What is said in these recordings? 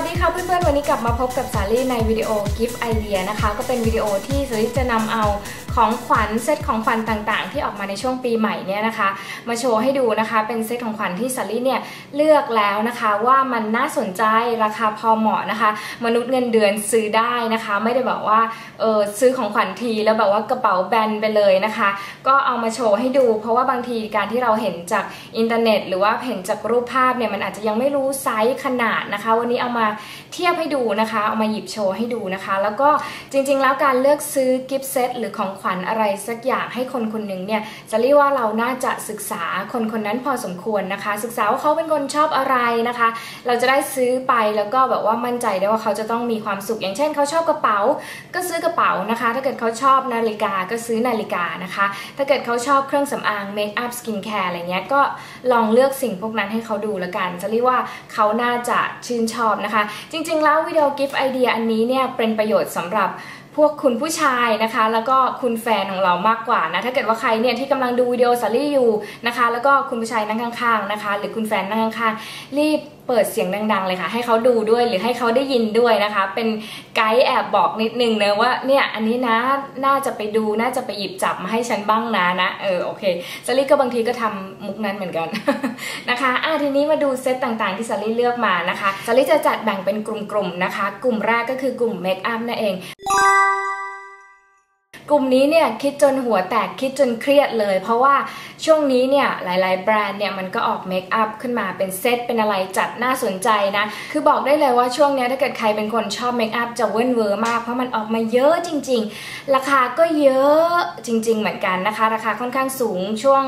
วัสดีค่ะเพื่อนๆ วันนี้กลับมาพบกับสาลี่ในวิดีโอ Gift Idea นะคะ ก็เป็นวิดีโอที่สาลี่จะนำเอา ของขวัญเซตของขวัญต่างๆ ที่ออกมาในช่วงปีใหม่เนี่ยนะคะ มาโชว์ให้ดูนะคะ เป็นเซตของขวัญที่สาลี่เนี่ยเลือกแล้วนะคะว่ามันน่าสนใจราคาพอเหมาะนะคะ มนุษย์เงินเดือนซื้อได้นะคะ ไม่ได้บอกว่าเออซื้อของขวัญทีแล้วแบบว่ากระเป๋าแบนไปเลยนะคะ ก็เอามาโชว์ให้ดู เพราะว่าบางทีการที่เราเห็นจากอินเทอร์เน็ต หรือว่าเห็นจากรูปภาพเนี่ยมันอาจจะยังไม่รู้ไซส์ขนาดนะคะ วันนี้เอามาเทียบให้ดูนะคะ เอามาหยิบโชว์ให้ดูนะคะ แล้วก็จริงๆ แล้วการเลือกซื้อกิฟต์เซตหรือของขวัญอะไรสักอย่างให้คนคนหนึ่งเนี่ยจะเรียกว่าเราน่าจะศึกษาคนคนนั้นพอสมควรนะคะ ศึกษาว่าเขาเป็นคนชอบอะไรนะคะ เราจะได้ซื้อไปแล้วก็แบบว่ามั่นใจได้ว่าเขาจะต้องมีความสุข อย่างเช่น เขาชอบกระเป๋า ก็ซื้อกระเป๋านะคะ ถ้าเกิดเขาชอบนาฬิกาก็ซื้อนาฬิกานะคะ ถ้าเกิดเขาชอบเครื่องสำอางเมคอัพสกินแคร์อะไรเงี้ยก็ลองเลือกสิ่งพวกนั้นให้เขาดูละกัน จะเรียกว่าเขาน่าจะชื่นชอบนะคะ จริง ๆ แล้ววิดีโอกิฟต์ไอเดียอันนี้เนี่ยเป็นประโยชน์สำหรับ พวกคุณผู้ชายนะคะ แล้วก็คุณแฟนของเรามากกว่านะถ้าเกิดว่าใครเนี่ยที่กำลังดูวิดีโอสารี่อยู่นะคะ แล้วก็คุณผู้ชายนั่งข้างๆนะคะ หรือคุณแฟนนั่งข้างๆรีบ เปิดเสียงดัง ๆ เลยค่ะ ให้เขาดูด้วยหรือให้เขาได้ยินด้วยนะคะ เป็นไกด์แอบบอกนิดนึงเนะว่าเนี่ยอันนี้นะน่าจะไปดูน่าจะไปหยิบจับมาให้ฉันบ้างนะนะเออโอเคสารี่ก็บางทีก็ทำมุกนั้นเหมือนกันนะคะอะทีนี้มาดูเซตต่างๆที่สารี่เลือกมานะคะสารี่จะจัดแบ่งเป็นกลุ่มๆนะคะ กลุ่มแรกก็คือกลุ่มเมคอัพนั่นเองกลุ่มนี้เนี่ยคิดจนหัวแตกคิดจนเครียดเลย เพราะว่าช่วงนี้เนี่ยหลาย ๆ แบรนด์เนี่ยมันก็ออกเมคอัพขึ้นมาเป็นเซตเป็นอะไรจัดน่าสนใจนะ คือบอกได้เลยว่าช่วงนี้ถ้าเกิดใครเป็นคนชอบเมคอัพจะเว้นเวอร์มากเพราะมันออกมาเยอะจริง ๆ ราคาก็เยอะจริง ๆ เหมือนกันนะคะ ราคาค่อนข้างสูงช่วง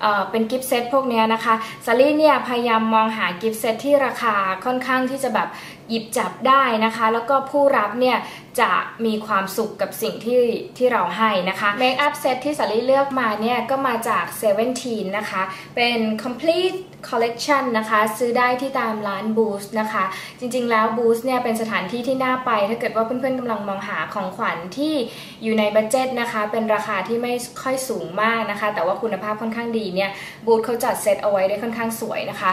เเป็นกิฟต์เซตพวกนี้นะคะซารี่เนี่ยพยายามมองหากิฟต์เซตที่ราคาค่อนข้างที่จะแบบหยิบจับได้นะคะ แล้วก็ผู้รับเนี่ยจะมีความสุขกับสิ่งที่ที่เราให้นะคะเมคอัพเซตที่สาลี่เลือกมาเนี่ยก็มาจาก17นะคะ เป็น complete collection นะคะ ซื้อได้ที่ตามร้าน Boost นะคะ จริงๆแล้ว Boost เนี่ยเป็นสถานที่ที่น่าไป ถ้าเกิดว่าเพื่อนๆกำลังมองหาของขวัญที่อยู่ในบัตเจตนะคะ เป็นราคาที่ไม่ค่อยสูงมากนะคะ แต่ว่าคุณภาพค่อนข้างดีเนี่ย Boost เขาจัดเซตเอาไว้ได้ค่อนข้างสวยนะคะ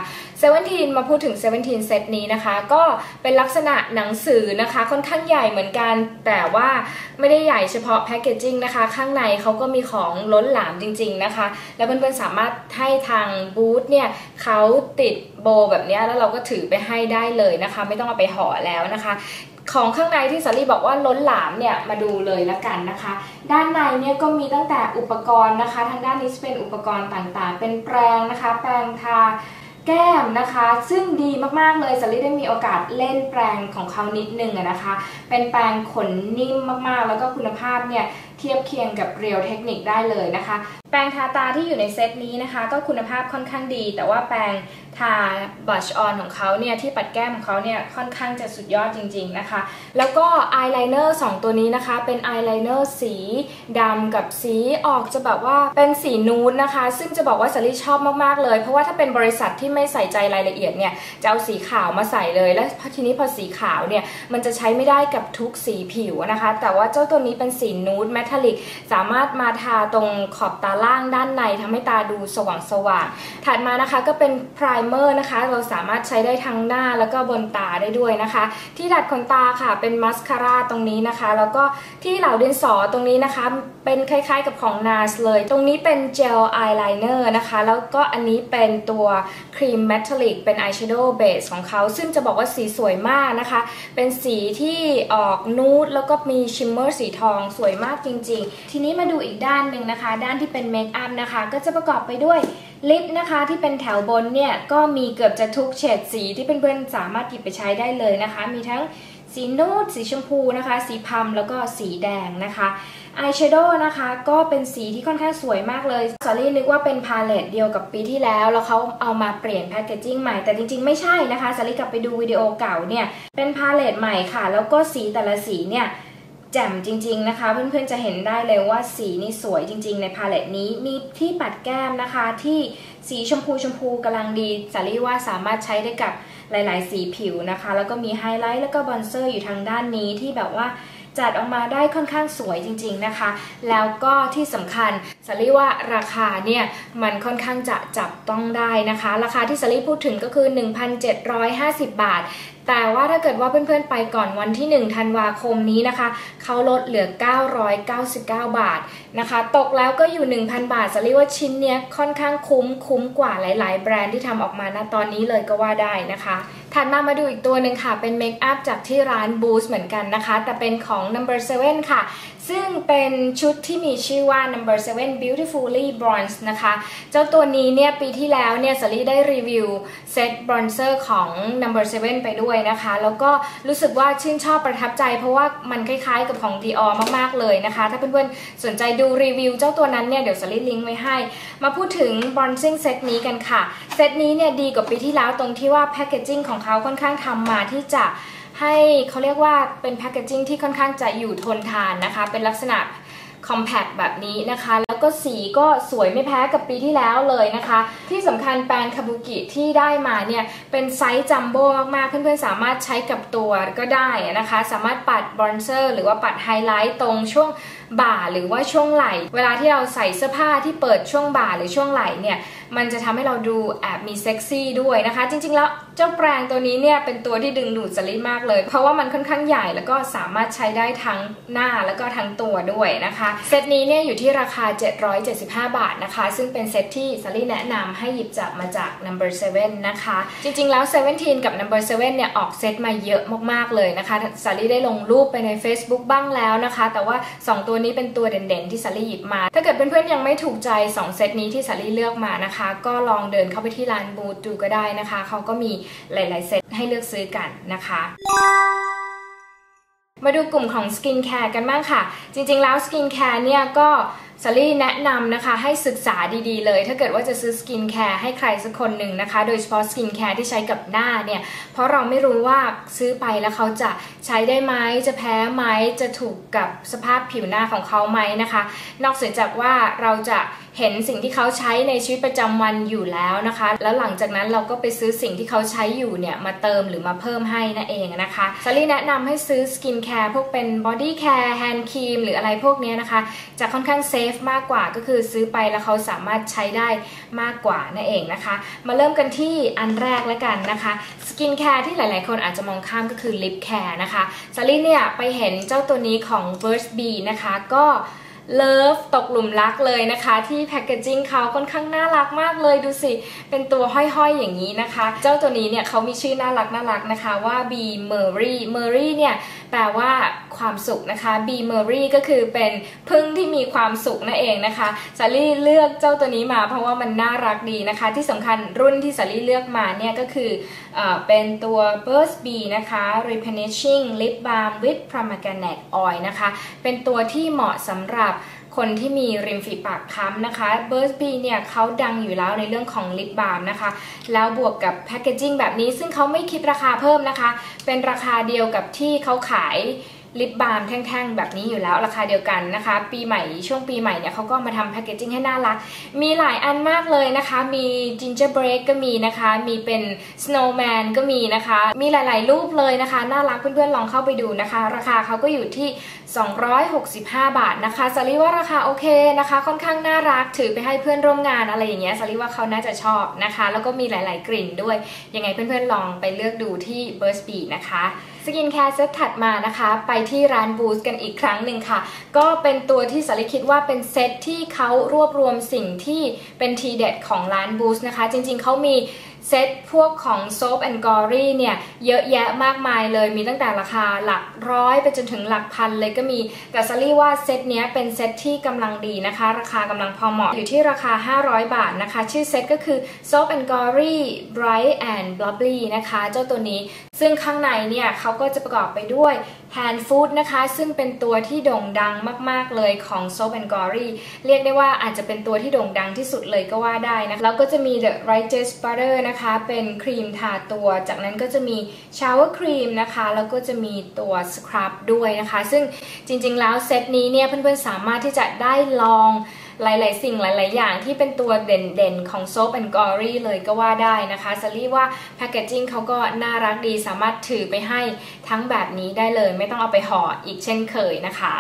17มาพูดถึง17เซตนี้นะคะ ก็เป็นลักษณะหนังสือนะคะ ค่อนข้างใหญ่เหมือนกัน แต่ว่าไม่ได้ใหญ่เฉพาะแพคเกจจิ้งนะคะ ข้างในเขาก็มีของล้นหลามจริง ๆนะคะแล้วเพื่อนๆสามารถให้ทางบูธเนี่ยเขาติดโบแบบนี้แล้วเราก็ถือไปให้ได้เลยนะคะ ไม่ต้องเอาไปห่อแล้วนะคะของข้างในที่สารีบอกว่าล้นหลามเนี่ยมาดูเลยละกันนะคะ ด้านในเนี่ยก็มีตั้งแต่อุปกรณ์นะคะ ทางด้านนี้จะเป็นอุปกรณ์ต่างๆ เป็นแปรงนะคะ แปรงทาแก้มนะคะ ซึ่งดีมากๆเลยสลิดได้มีโอกาสเล่นแปรงของเขานิดนึงนะคะ เป็นแปรงขนนิ่มมากๆ แล้วก็คุณภาพเนี่ย ทียบเคียงกับเรียวเทคนิคได้เลยนะคะ แปรงทาตาที่อยู่ในเซตนี้นะคะ ก็คุณภาพค่อนข้างดี แต่ว่าแปรงทาบัชออนของเขาเนี่ยที่ปัดแก้มของเขาเนี่ยค่อนข้างจะสุดยอดจริง ๆนะคะ แล้วก็อายไลเนอร์2ตัวนี้นะคะ เป็นอายไลเนอร์สีดำกับสีออกจะแบบว่าเป็นสีนูดนะคะ ซึ่งจะบอกว่าสลิชอบมากๆเลย เพราะว่าถ้าเป็นบริษัทที่ไม่ใส่ใจรายละเอียดเนี่ยจะเอาสีขาวมาใส่เลย แล้วทีนี้พอสีขาวเนี่ยมันจะใช้ไม่ได้กับทุกสีผิวนะคะ แต่ว่าเจ้าตัวนี้เป็นสีนูดแมทลลิก สามารถมาทาตรงขอบตาล่างด้านในทำให้ตาดูสว่างสว่างถัดมานะคะก็เป็นไพรเมอร์นะคะ เราสามารถใช้ได้ทั้งหน้าแล้วก็บนตาได้ด้วยนะคะ ที่ดัดขนตาค่ะเป็นมัสคาร่าตรงนี้นะคะ แล้วก็ที่เหล่าดินสอตรงนี้นะคะ เป็นคล้ายๆกับของ NARS เลย ตรงนี้เป็นเจลอายไลเนอร์นะคะ แล้วก็อันนี้เป็นตัวครีมเมทัลลิกเป็นอายแชโดว์เบสของเขาซึ่งจะบอกว่าสีสวยมากนะคะ เป็นสีที่ออกนูดแล้วก็มีชิมเมอร์สีทองสวยมากจริงๆ ทีนี้มาดูอีกด้านหนึ่งนะคะ ด้านที่เป็นเมคอัพนะคะก็จะประกอบไปด้วยลิปนะคะที่เป็นแถวบนเนี่ยก็มีเกือบจะทุกเฉดสีที่เพื่อนๆสามารถหยิบไปใช้ได้เลยนะคะ มีทั้งสีนูดสีชมพูนะคะ สีพัมแล้วก็สีแดงนะคะอายแชโดว์นะคะก็เป็นสีที่ค่อนข้างสวยมากเลยสอรี่นึกว่าเป็นพาเลตเดียวกับปีที่แล้ว แล้วเขาเอามาเปลี่ยนแพคเกจจิ้งใหม่แต่จริงๆไม่ใช่นะคะสอรี่กลับไปดูวิดีโอเก่าเนี่ยเป็นพาเลตใหม่ค่ะ แล้วก็สีแต่ละสีเนี่ย แจ่มจริงๆนะคะ เพื่อนๆจะเห็นได้เลยว่าสีนี่สวยจริง ๆ ในพาเลตนี้มีที่ปัดแก้มนะคะที่สีชมพูชมพูกำลังดีสารีว่าสามารถใช้ได้กับหลาย ๆ สีผิวนะคะ แล้วก็มีไฮไลท์แล้วก็บอนเซอร์อยู่ทางด้านนี้ที่แบบว่าจัดออกมาได้ค่อนข้างสวยจริง ๆนะคะ แล้วก็ที่สำคัญสลีว่าราคาเนี่ยมันค่อนข้างจะจับต้องได้นะคะ ราคาที่สลีพูดถึงก็คือ 1,750 บาท แต่ว่าถ้าเกิดว่าเพื่อนๆไปก่อนวันที่1ธันวาคมนี้นะคะเขาลดเหลือ 999 บาทนะคะ ตกแล้วก็อยู่ 1,000 บาทจะเรียกว่าชิ้นเนี้ยค่อนข้างคุ้มคุ้มกว่าหลาย ๆ แบรนด์ที่ทำออกมาณตอนนี้เลยก็ว่าได้นะคะถัดมามาดูอีกตัวหนึ่งค่ะ เป็นเมคอัพจากที่ร้าน Boost เหมือนกันนะคะ แต่เป็นของ Number 7 ค่ะ ซึ่งเป็นชุดที่มีชื่อว่า Number 7 Beautifully Bronze นะคะ เจ้าตัวนี้เนี่ยปีที่แล้วเนี่ยสลีได้รีวิวเซตบรอนเซอร์ของ Number 7ไปด้วยนะคะ แล้วก็รู้สึกว่าชื่นชอบประทับใจ เพราะว่ามันคล้ายๆกับของ Dior มากๆเลยนะคะ ถ้าเพื่อนๆสนใจดูรีวิวเจ้าตัวนั้นเนี่ยเดี๋ยวสลีลิงก์ไว้ให้ มาพูดถึง bronzing เซตนี้กันค่ะ เซตนี้เนี่ยดีกว่าปีที่แล้วตรงที่ว่าแพคเกจิ้งของเขาค่อนข้างทำมาที่จะ ให้เขาเรียกว่าเป็นแพคเกจิ้งที่ค่อนข้างจะอยู่ทนทานนะคะ เป็นลักษณะ compact แบบนี้นะคะ แล้วก็สีก็สวยไม่แพ้กับปีที่แล้วเลยนะคะ ที่สำคัญแปรงคาบุกิที่ได้มาเนี่ย เป็นไซส์จัมโบ้มากๆ เพื่อนๆ สามารถใช้กับตัวก็ได้นะคะ สามารถปัดบรอนเซอร์ หรือว่าปัดไฮไลท์ตรงช่วงบ่าหรือว่าช่วงไหล่ เวลาที่เราใส่เสื้อผ้าที่เปิดช่วงบ่าหรือช่วงไหล่เนี่ย มันจะทำให้เราดูแอบมีเซ็กซี่ด้วยนะคะ จริงๆ แล้วเจ้าแปรงตัวนี้เนี่ยเป็นตัวที่ดึงดูดสลิดมากเลย เพราะว่ามันค่อนข้างใหญ่แล้วก็สามารถใช้ได้ทั้งหน้าแล้วก็ทั้งตัวด้วยนะคะ เซตนี้เนี่ยอยู่ที่ราคา 775 บาทนะคะ ซึ่งเป็นเซตที่สลิดแนะนำให้หยิบจับมาจาก number 7 นะคะ จริงๆ แล้ว 17 กับ number 7 เนี่ยออกเซตมาเยอะมากๆเลยนะคะสลิดได้ลงรูปไปใน Facebook บ้างแล้วนะคะ แต่ว่า 2 ตัวนี้เป็นตัวเด่นๆ ที่สลิดหยิบมา ถ้าเกิดเพื่อนๆยังไม่ถูกใจ 2 เซตนี้ที่สลิดเลือกมานะคะก็ลองเดินเข้าไปที่ร้านบูธดูก็ได้นะคะ เขาก็มีหลาย ๆ เซตให้เลือกซื้อกันนะคะมาดูกลุ่มของสกินแคร์กันบ้างค่ะ จริงๆแล้วสกินแคร์เนี่ยก็สลี่แนะนำนะคะให้ศึกษาดีๆเลย ถ้าเกิดว่าจะซื้อสกินแคร์ให้ใครสักคนหนึ่งนะคะ โดยเฉพาะสกินแคร์ที่ใช้กับหน้าเนี่ย เพราะเราไม่รู้ว่าซื้อไปแล้วเขาจะใช้ได้ไหมจะแพ้ไหมจะถูกกับสภาพผิวหน้าของเขาไหมนะคะ นอกเสียจากว่าเราจะ เห็นสิ่งที่เขาใช้ในชีวิตประจำวันอยู่แล้วนะคะ แล้วหลังจากนั้นเราก็ไปซื้อสิ่งที่เขาใช้อยู่เนี่ยมาเติมหรือมาเพิ่มให้นั่นเองนะคะซารี่แนะนำให้ซื้อสกินแคร์พวกเป็นบอดี้แคร์แฮนด์ครีมหรืออะไรพวกนี้นะคะ จะค่อนข้างเซฟมากกว่าก็คือซื้อไปแล้วเขาสามารถใช้ได้มากกว่านั่นเองนะคะ มาเริ่มกันที่อันแรกแล้วกันนะคะสกินแคร์ที่หลาย ๆ คนอาจจะมองข้ามก็คือลิปแคร์นะคะซารี่เนี่ยไปเห็นเจ้าตัวนี้ของ Verse B นะคะก็ เลิฟตกหลุมรักเลยนะคะ ที่แพคเกจิ้งเขาค่อนข้างน่ารักมากเลยดูสิ เป็นตัวห้อยๆอย่างนี้นะคะ เจ้าตัวนี้เนี่ยเขามีชื่อน่ารักน่ารักนะคะว่า B Murray Murray เนี่ยแปลว่า ความสุขนะคะ B Murray ก็คือเป็นพึ่งที่มีความสุขนั่นเองนะคะสาลี่เลือกเจ้าตัวนี้มาเพราะว่ามันน่ารักดีนะคะ ที่สำคัญรุ่นที่สาลี่เลือกมาเนี่ยก็คือเอเป็นตัว Burst B นะคะ Replenishing Lip Balm with Pomegranate Oil นะคะ เป็นตัวที่เหมาะสำหรับคนที่มีริมฝีปากค้ำนะคะ Burst B เนี่ยเขาดังอยู่แล้วในเรื่องของลิปบาล์มนะคะ แล้วบวกกับแพคเกจิ้งแบบนี้ซึ่งเขาไม่คิดราคาเพิ่มนะคะ เป็นราคาเดียวกับที่เขาขาย ลิปบาล์มแท่งๆ แบบนี้อยู่แล้วราคาเดียวกันนะคะ ปีใหม่ช่วงปีใหม่เนี่ยเขาก็มาทำแพคเกจิ้งให้น่ารัก มีหลายอันมากเลยนะคะ มี ginger break ก็มีนะคะ มีเป็น snowman ก็มีนะคะ มีหลายๆ รูปเลยนะคะ น่ารักเพื่อนๆ ลองเข้าไปดูนะคะ ราคาเขาก็อยู่ที่ 265 บาทนะคะสารีว่าราคาโอเคนะคะ ค่อนข้างน่ารักถือไปให้เพื่อนร่วมงานอะไรอย่างเงี้ยสารีว่าเขาน่าจะชอบนะคะ แล้วก็มีหลาย ๆ กลิ่นด้วย ยังไงเพื่อนๆลองไปเลือกดูที่ Burst b นะคะ สกินแคร์เซตถัดมานะคะ ไปที่ร้านบูสกันอีกครั้งหนึ่งค่ะ ก็เป็นตัวที่สาริคิดว่าเป็นเซตที่เขารวบรวมสิ่งที่เป็นทีเด็ดของร้านบูสนะคะ จริงๆเขามี เซตพวกของโซฟแอนกอรี่เนี่ยเยอะแยะมากมายเลยมีตั้งแต่ราคาหลักร้อยไปจนถึงหลักพันเลยก็มี แต่ซารี่ว่าเซตเนี้ยเป็นเซตที่กำลังดีนะคะ ราคากำลังพอเหมาะอยู่ที่ราคา 500 บาทนะคะ ชื่อเซตก็คือ Soap and Gory Bright and Bubbly นะคะ เจ้าตัวนี้ซึ่งข้างในเนี่ยเขาก็จะประกอบไปด้วย พานฟู้ดนะคะ ซึ่งเป็นตัวที่โด่งดังมาก ๆ เลยของโซเปนกอรี่เรียกได้ว่าอาจจะเป็นตัวที่โด่งดังที่สุดเลยก็ว่าได้นะแล้วก็จะมี The Righteous Butter นะคะ เป็นครีมทาตัว จากนั้นก็จะมี Shower Cream นะคะ แล้วก็จะมีตัวสครับด้วยนะคะ ซึ่งจริง ๆ แล้วเซตนี้เนี่ยเพื่อนๆสามารถที่จะได้ลอง หลาย ๆ สิ่งหลาย ๆ อย่างที่เป็นตัวเด่น ๆ ของ Soap and Gory เลยก็ว่าได้นะคะซารี่ว่าแพคเกจิ้งเขาก็น่ารักดีสามารถถือไปให้ทั้งแบบนี้ได้เลย ไม่ต้องเอาไปห่ออีกเช่นเคยนะคะ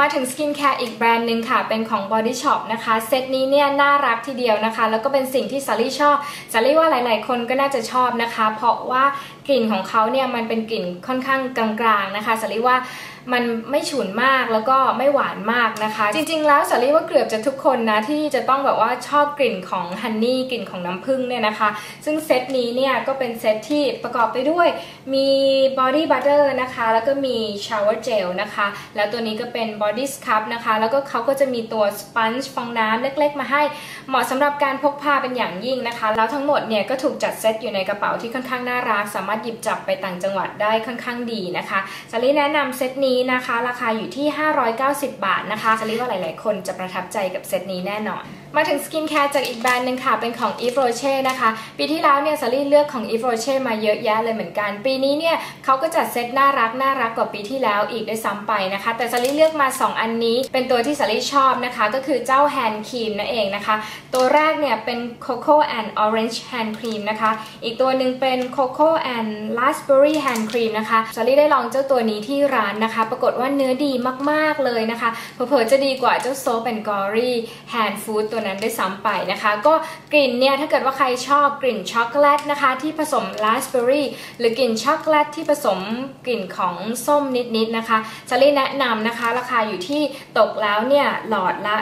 มาถึงสกินแคร์อีกแบรนด์หนึ่งค่ะ เป็นของ Body Shop นะคะ เซตนี้เนี่ยน่ารักทีเดียวนะคะ แล้วก็เป็นสิ่งที่สาลี่ชอบสาลี่ว่าหลาย ๆ คนก็น่าจะชอบนะคะ เพราะว่ากลิ่นของเขาเนี่ยมันเป็นกลิ่นค่อนข้างกลาง ๆ นะคะสาลี่ว่า มันไม่ฉุนมากแล้วก็ไม่หวานมากนะคะ จริงๆ แล้วสาลี่ว่าเกือบจะทุกคนนะที่จะต้องแบบว่าชอบกลิ่นของฮันนี่กลิ่นของน้ำผึ้งเนี่ยนะคะ ซึ่งเซตนี้เนี่ยก็เป็นเซตที่ประกอบไปด้วยมีบอดี้บัตเตอร์นะคะ แล้วก็มีชาวเวอร์เจลนะคะ แล้วตัวนี้ก็เป็นบอดี้สครับนะคะ แล้วก็เขาก็จะมีตัวสปันจ์ฟองน้ำเล็กๆ มาให้เหมาะสำหรับการพกพาเป็นอย่างยิ่งนะคะ แล้วทั้งหมดเนี่ยก็ถูกจัดเซตอยู่ในกระเป๋าที่ค่อนข้างน่ารัก สามารถหยิบจับไปต่างจังหวัดได้ค่อนข้างดีนะคะสาลี่แนะนำเซตนี้นะคะ ราคาอยู่ที่ 590 บาทนะคะจะเรียกว่าหลาย ๆ คนจะประทับใจกับเซตนี้แน่นอน มาถึงสกินแคร์จากอีกแบรนด์หนึ่งค่ะ เป็นของ Yves Rocher นะคะ ปีที่แล้วเนี่ยสาลี่เลือกของ Yves Rocher มาเยอะแยะเลยเหมือนกัน ปีนี้เนี่ยเขาก็จัดเซตน่ารักน่ารักกว่าปีที่แล้วอีกด้วยซ้ำไปนะคะ แต่สาลี่เลือกมา 2 อันนี้ เป็นตัวที่สาลี่ชอบนะคะ ก็คือเจ้าแฮนด์ครีมนั่นเองนะคะ ตัวแรกเนี่ยเป็น coco and Orange Hand Cream นะคะ อีกตัวหนึ่งเป็น coco and Raspberry Hand Cream นะคะสาลี่ได้ลองเจ้าตัวนี้ที่ร้านนะคะ ปรากฏว่าเนื้อดีมากๆเลยนะคะเผลอๆจะดีกว่าเจ้า Soap and Glory Hand Food ตัวนั้นด้วยซ้ำไปนะคะ ก็กลิ่นเนี่ยถ้าเกิดว่าใครชอบกลิ่นช็อกโกแลตนะคะ ที่ผสมราสเบอร์รี่หรือกลิ่นช็อกโกแลตที่ผสมกลิ่นของส้มนิดๆนะคะซาลี่แนะนำนะคะ ราคาอยู่ที่ตกแล้วเนี่ยหลอดละ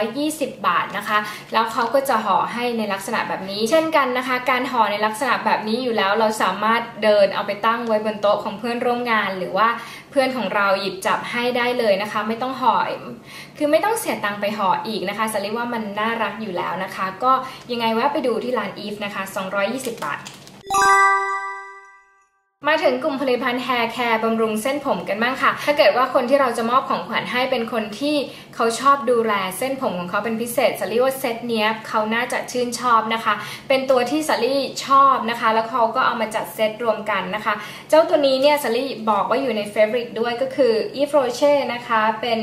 220 บาทนะคะ แล้วเขาก็จะห่อให้ในลักษณะแบบนี้ เช่นกันนะคะ การห่อในลักษณะแบบนี้อยู่แล้วเราสามารถเดินเอาไปตั้งไว้บนโต๊ะของเพื่อนร่วมงาน หรือว่า พื่อนของเราหยิบจับให้ได้เลยนะคะ ไม่ต้องห่อคือไม่ต้องเสียตังค์ไปห่ออีกนะคะสรีว่ามันน่ารักอยู่แล้วนะคะ ก็ยังไงแวะไปดูที่ร้านอีฟนะคะ 220 บาท มาถึงกลุ่มผลิตภัณฑ์แฮร์แคร์บำรุงเส้นผมกันบ้างค่ะ ถ้าเกิดว่าคนที่เราจะมอบของขวัญให้เป็นคนที่เขาชอบดูแลเส้นผมของเขาเป็นพิเศษสาลี่ว่าเซตเนี้ยเขาน่าจะชื่นชอบนะคะ เป็นตัวที่สาลี่ชอบนะคะ แล้วเขาก็เอามาจัดเซตรวมกันนะคะ เจ้าตัวนี้เนี่ยสาลี่บอกว่าอยู่ในเฟ v o r i t ด้วยก็คือ Yves Rocher นะคะเป็น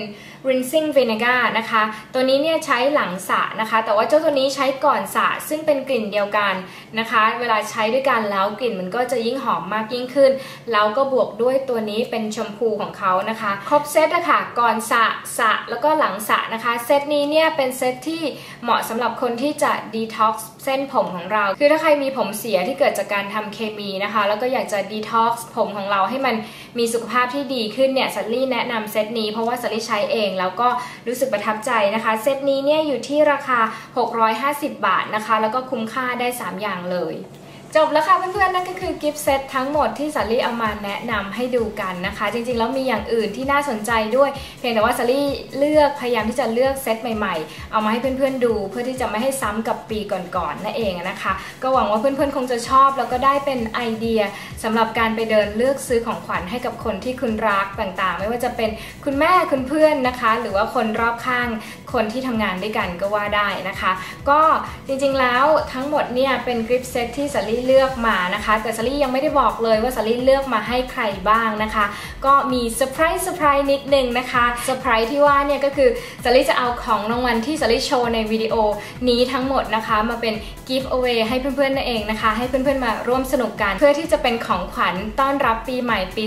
rinsing vinegar นะคะ ตัวนี้เนี่ยใช้หลังสระนะคะ แต่ว่าเจ้าตัวนี้ใช้ก่อนสระซึ่งเป็นกลิ่นเดียวกันนะคะ เวลาใช้ด้วยกันแล้วกลิ่นมันก็จะยิ่งหอมมากยิ่งขึ้น แล้วก็บวกด้วยตัวนี้เป็นชมพูของเขานะคะ ครบเซตอะค่ะ ก่อนสระสระแล้วก็หลังสระนะคะ เซตนี้เนี่ยเป็นเซตที่เหมาะสำหรับคนที่จะดีท็อกซ์เส้นผมของเรา คือถ้าใครมีผมเสียที่เกิดจากการทำเคมีนะคะ แล้วก็อยากจะดีท็อกซ์ผมของเราให้มันมีสุขภาพที่ดีขึ้นเนี่ยซัลลี่แนะนำเซตนี้เพราะว่าซัลลี่ใช้เองแล้วก็รู้สึกประทับใจนะคะ เซตนี้เนี่ยอยู่ที่ราคา 650 บาทนะคะ แล้วก็คุ้มค่าได้ 3 อย่างเลย จบแล้วค่ะเพื่อนๆนั่นก็คือกิฟต์เซตทั้งหมดที่สาลี่เอามาแนะนำให้ดูกันนะคะ จริงๆ แล้วมีอย่างอื่นที่น่าสนใจด้วย เพียงแต่ว่าสาลี่เลือกพยายามที่จะเลือกเซตใหม่ๆ เอามาให้เพื่อนๆดู เพื่อที่จะไม่ให้ซ้ำกับปีก่อนๆนั่นเองนะคะ ก็หวังว่าเพื่อนๆคงจะชอบ แล้วก็ได้เป็นไอเดียสำหรับการไปเดินเลือกซื้อของขวัญให้กับคนที่คุณรักต่างๆ ไม่ว่าจะเป็นคุณแม่คุณเพื่อนนะคะ หรือว่าคนรอบข้างคนที่ทำงานด้วยกันก็ว่าได้นะคะ ก็จริงๆแล้วทั้งหมดเนี่ยเป็นกิฟต์เซตที่สาลี่เลือกมานะคะ แต่สลี่ยังไม่ได้บอกเลยว่าสลี่เลือกมาให้ใครบ้างนะคะ ก็มีเซอร์ไพรส์เซอร์ไพรส์นิดนึงนะคะเซอร์ไพรส์ที่ว่าเนี่ยก็คือสลี่จะเอาของรางวัลที่สลี่โชว์ในวิดีโอนี้ทั้งหมดนะคะมาเป็น กิฟต์เอาไว้ให้เพื่อนๆนั่นเองนะคะ ให้เพื่อนๆมาร่วมสนุกกัน เพื่อที่จะเป็นของขวัญต้อนรับปีใหม่ปี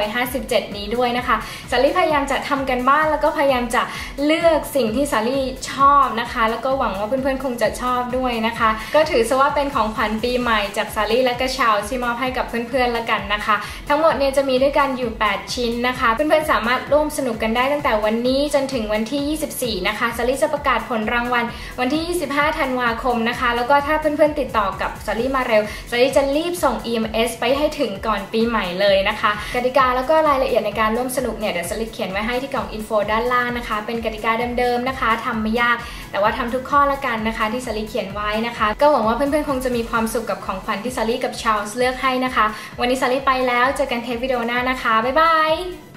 2557 นี้ด้วยนะคะสลี่พยายามจะทำกันบ้านแล้วก็พยายามจะเลือกสิ่งที่สลี่ชอบนะคะ แล้วก็หวังว่าเพื่อนๆคงจะชอบด้วยนะคะ ก็ถือซะว่าเป็นของขวัญปีใหม่จากซารี่และก็ชาวที่มอบให้กับเพื่อนๆละกันนะคะ ทั้งหมดเนี่ยจะมีด้วยกันอยู่ 8 ชิ้นนะคะ เพื่อนๆสามารถร่วมสนุกกันได้ตั้งแต่วันนี้จนถึงวันที่ 24 นะคะซารี่จะประกาศผลรางวัลวันที่ 25 ธันวาคมนะคะแล้วก็ถ้าเพื่อนๆติดต่อกับซารี่มาเร็วซารี่จะรีบส่ง EMS ไปให้ถึงก่อนปีใหม่เลยนะคะกติกาแล้วก็รายละเอียดในการร่วมสนุกเนี่ยเดี๋ยวซารีเขียนไว้ให้ที่กล่องอินโฟด้านล่างนะคะ เป็นกติกาเดิมๆนะคะทำไม่ยาก แต่ว่าทำทุกข้อละกันนะคะ ที่ซารี่เขียนไว้นะคะ ก็หวังว่าเพื่อนๆคงจะมีความสุขกับของขวัญที่ซารี่กับชาลส์เลือกให้นะคะ วันนี้ซารี่ไปแล้วเจอกันเทปวิดีโอหน้านะคะบ๊ายบาย